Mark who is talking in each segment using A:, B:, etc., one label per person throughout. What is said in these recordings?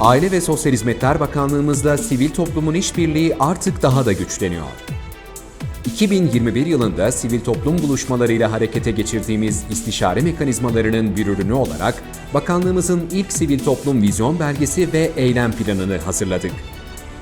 A: Aile ve Sosyal Hizmetler Bakanlığımızla sivil toplumun işbirliği artık daha da güçleniyor. 2021 yılında sivil toplum buluşmalarıyla harekete geçirdiğimiz istişare mekanizmalarının bir ürünü olarak bakanlığımızın ilk sivil toplum vizyon belgesi ve eylem planını hazırladık.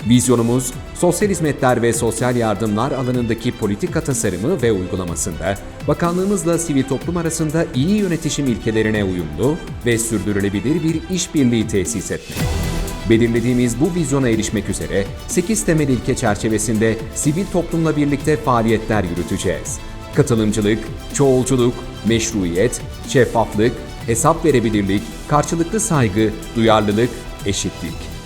A: Vizyonumuz, sosyal hizmetler ve sosyal yardımlar alanındaki politika tasarımı ve uygulamasında bakanlığımızla sivil toplum arasında iyi yönetişim ilkelerine uyumlu ve sürdürülebilir bir işbirliği tesis etmek. Belirlediğimiz bu vizyona erişmek üzere 8 temel ilke çerçevesinde sivil toplumla birlikte faaliyetler yürüteceğiz. Katılımcılık, çoğulculuk, meşruiyet, şeffaflık, hesap verebilirlik, karşılıklı saygı, duyarlılık, eşitlik.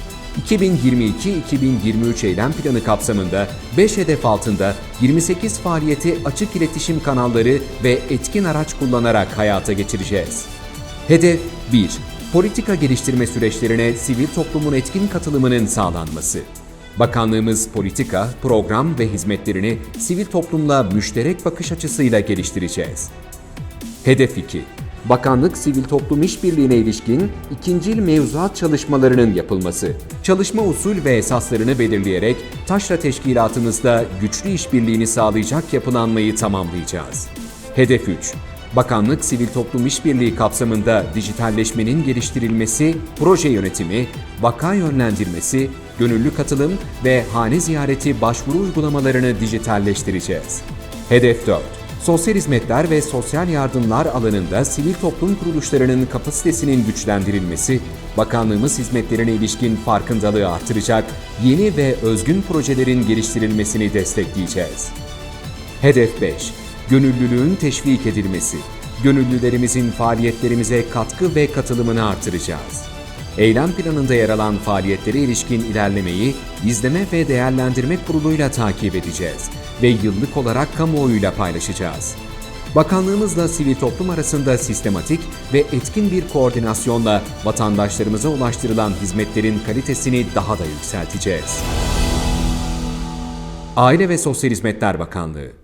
A: 2022-2023 eylem planı kapsamında 5 hedef altında 28 faaliyeti açık iletişim kanalları ve etkin araç kullanarak hayata geçireceğiz. Hedef 1. Politika geliştirme süreçlerine sivil toplumun etkin katılımının sağlanması. Bakanlığımız politika, program ve hizmetlerini sivil toplumla müşterek bakış açısıyla geliştireceğiz. Hedef 2. Bakanlık Sivil Toplum İşbirliği'ne ilişkin ikincil mevzuat çalışmalarının yapılması. Çalışma usul ve esaslarını belirleyerek taşra teşkilatımızda güçlü işbirliğini sağlayacak yapılanmayı tamamlayacağız. Hedef 3. Bakanlık Sivil Toplum İşbirliği kapsamında dijitalleşmenin geliştirilmesi, proje yönetimi, vaka yönlendirmesi, gönüllü katılım ve hane ziyareti başvuru uygulamalarını dijitalleştireceğiz. Hedef 4. Sosyal hizmetler ve sosyal yardımlar alanında sivil toplum kuruluşlarının kapasitesinin güçlendirilmesi, bakanlığımız hizmetlerine ilişkin farkındalığı artıracak yeni ve özgün projelerin geliştirilmesini destekleyeceğiz. Hedef 5. Gönüllülüğün teşvik edilmesi. Gönüllülerimizin faaliyetlerimize katkı ve katılımını artıracağız. Eylem planında yer alan faaliyetlere ilişkin ilerlemeyi izleme ve değerlendirme kuruluyla takip edeceğiz ve yıllık olarak kamuoyuyla paylaşacağız. Bakanlığımızla sivil toplum arasında sistematik ve etkin bir koordinasyonla vatandaşlarımıza ulaştırılan hizmetlerin kalitesini daha da yükselteceğiz. Aile ve Sosyal Hizmetler Bakanlığı